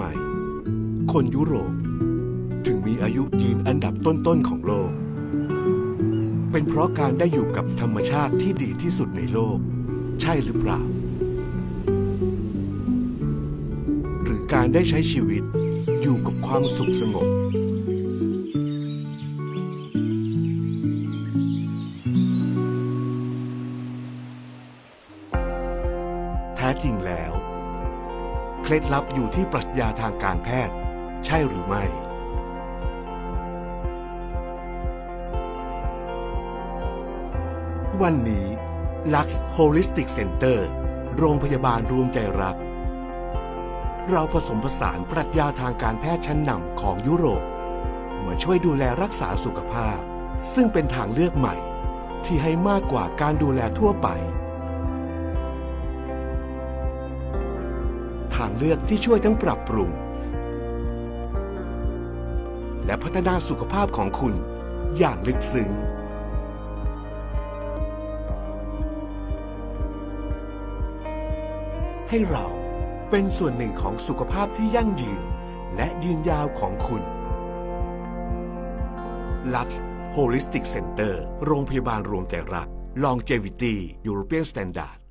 ม คนยุโรป ถึงมีอายุยืนอันดับต้นๆของโลก เป็นเพราะการได้อยู่กับธรรมชาติที่ดีที่สุดในโลก ใช่หรือเปล่า หรือการได้ใช้ชีวิตอยู่กับความสุขสงบแท้จริงแล้ว เคล็ดลับอยู่ที่ปรัชญาทางการแพทย์ ใช่หรือไม่ วันนี้ Lux Holistic Center โรงพยาบาลรวมใจรัก เราผสมผสานปรัชญาทางการแพทย์ชั้นนำของยุโรป มาช่วยดูแลรักษาสุขภาพ ซึ่งเป็นทางเลือกใหม่ ที่ให้มากกว่าการดูแลทั่วไปางเลือกที่ช่วยทั้งปรับปรุง และพัฒนาสุขภาพของคุณอย่างลึกซึ้งให้เราเป็นส่วนหนึ่งของสุขภาพที่ยั่งยืนและยืนยาวของคุณ Lux Holistic Center โรงพยาบาลรวมใจรัก Longevity European Standard